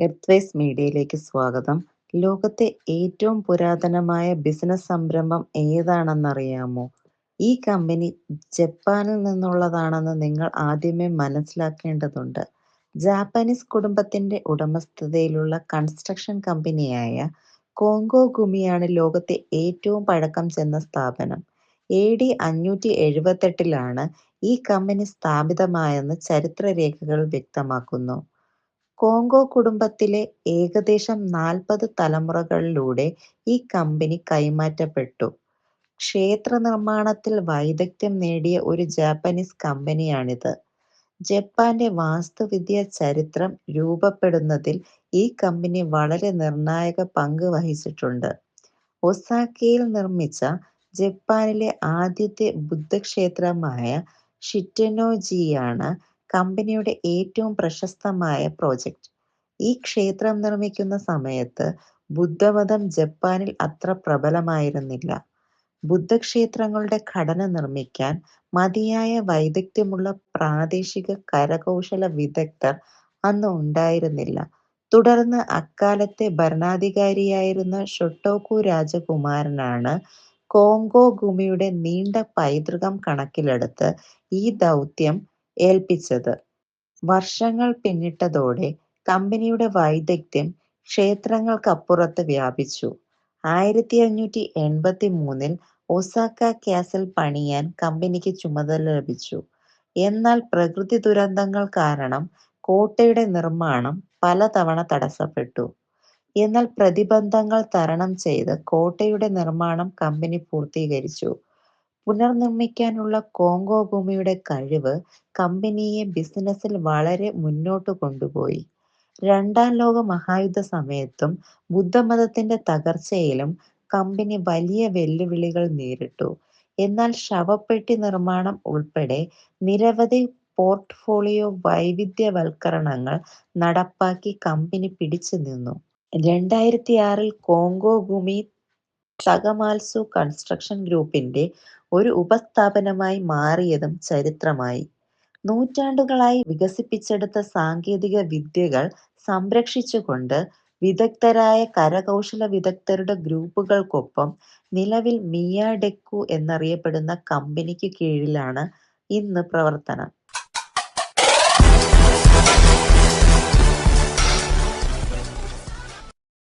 Earthways മീഡിയയിലേക്ക് സ്വാഗതം. ലോകത്തെ ഏറ്റവും പുരാതനമായ ബിസിനസ് സംരംഭം ഏതാണെന്നറിയാമോ? ഈ കമ്പനി ജപ്പാനിൽ നിന്നുള്ളതാണെന്ന് നിങ്ങൾ ആദ്യമേ മനസ്സിലാക്കേണ്ടതുണ്ട്. ജാപ്പനീസ് കുടുംബത്തിന്റെ ഉടമസ്ഥതയിലുള്ള കൺസ്ട്രക്ഷൻ കമ്പനിയായ കോങ്കോ ഗുമിയാണ് ലോകത്തെ ഏറ്റവും പഴക്കം ചെന്ന സ്ഥാപനം. എ. ഡി. അഞ്ഞൂറ്റി എഴുപത്തെട്ടിലാണ് ഈ കമ്പനി സ്ഥാപിതമായെന്ന് ചരിത്രരേഖകൾ വ്യക്തമാക്കുന്നു. കോങ്കോ കുടുംബത്തിലെ ഏകദേശം നാൽപ്പത് തലമുറകളിലൂടെ ഈ കമ്പനി കൈമാറ്റപ്പെട്ടു. ക്ഷേത്രനിർമ്മാണത്തിൽ വൈദഗ്ധ്യം നേടിയ ഒരു ജാപ്പനീസ് കമ്പനിയാണിത്. ജപ്പാന്റെ വാസ്തുവിദ്യ ചരിത്രം രൂപപ്പെടുന്നതിൽ ഈ കമ്പനി വളരെ നിർണായക പങ്ക് വഹിച്ചിട്ടുണ്ട്. ഒസാക്കയിൽ നിർമ്മിച്ച ജപ്പാനിലെ ആദ്യത്തെ ബുദ്ധക്ഷേത്രമായ ഷിറ്റെനോ-ജിയാണ് കമ്പനിയുടെ ഏറ്റവും പ്രശസ്തമായ പ്രോജക്റ്റ് ഈ ക്ഷേത്രം നിർമ്മിക്കുന്ന സമയത്ത് ബുദ്ധമതം ജപ്പാനിൽ അത്ര പ്രബലമായിരുന്നില്ല. ബുദ്ധക്ഷേത്രങ്ങളുടെ ഘടന നിർമ്മിക്കാൻ മതിയായ വൈദഗ്ധ്യമുള്ള പ്രാദേശിക കരകൗശല വിദഗ്ധർ അന്ന് ഉണ്ടായിരുന്നില്ല. തുടർന്ന് അക്കാലത്തെ ഭരണാധികാരിയായിരുന്ന ഷൊട്ടോകു രാജകുമാരനാണ് കോങ്കോ ഗുമിയുടെ നീണ്ട പൈതൃകം കണക്കിലെടുത്ത് ഈ ദൗത്യം ഏൽപ്പിച്ചത്. വർഷങ്ങൾ പിന്നിട്ടതോടെ കമ്പനിയുടെ വൈദഗ്ധ്യം ക്ഷേത്രങ്ങൾക്കപ്പുറത്ത് വ്യാപിച്ചു. ആയിരത്തിഅഞ്ഞൂറ്റി എൺപത്തിമൂന്നിൽ ഒസാക്ക കാസിൽ പണിയാൻ കമ്പനിക്ക് ചുമതല ലഭിച്ചു. എന്നാൽ പ്രകൃതിദുരന്തങ്ങൾ കാരണം കോട്ടയുടെ നിർമ്മാണം പലതവണ തടസ്സപ്പെട്ടു. എന്നാൽ പ്രതിബന്ധങ്ങൾ തരണം ചെയ്ത് കോട്ടയുടെ നിർമ്മാണം കമ്പനി പൂർത്തീകരിച്ചു. പുനർനിർമ്മിക്കാനുള്ള കോങ്കോ ഭൂമിയുടെ കഴിവ് കമ്പനിയെ ബിസിനസ്സിൽ വളരെ മുന്നോട്ട് കൊണ്ടുപോയി. രണ്ടാം ലോക മഹായുദ്ധ ലോകമഹായുദ്ധസമയത്തും ബുദ്ധമതത്തിന്റെ തകർച്ചയിലും കമ്പനി വലിയ വെല്ലുവിളികൾ നേരിട്ടു. എന്നാൽ ശവപ്പെട്ടി നിർമ്മാണം ഉൾപ്പെടെ നിരവധി പോർട്ട്ഫോളിയോ വൈവിധ്യവൽക്കരണങ്ങൾ നടപ്പാക്കി കമ്പനി പിടിച്ചുനിന്നു. രണ്ടായിരത്തിആറിൽ കോങ്കോ ഗുമി സഗമാത്സു കൺസ്ട്രക്ഷൻ ഗ്രൂപ്പിന്റെ ഒരു ഉപസ്ഥാപനമായി മാറിയതും ചരിത്രമായി. നൂറ്റാണ്ടുകളായി വികസിപ്പിച്ചെടുത്ത സാങ്കേതിക വിദ്യകൾ സംരക്ഷിച്ചുകൊണ്ട് വിദഗ്ധരായ കരകൗശല വിദഗ്ധരുടെ ഗ്രൂപ്പുകൾക്കൊപ്പം നിലവിൽ മിയാഡെക്കു എന്നറിയപ്പെടുന്ന കമ്പനിക്കു കീഴിലാണ് ഇന്ന് പ്രവർത്തനം.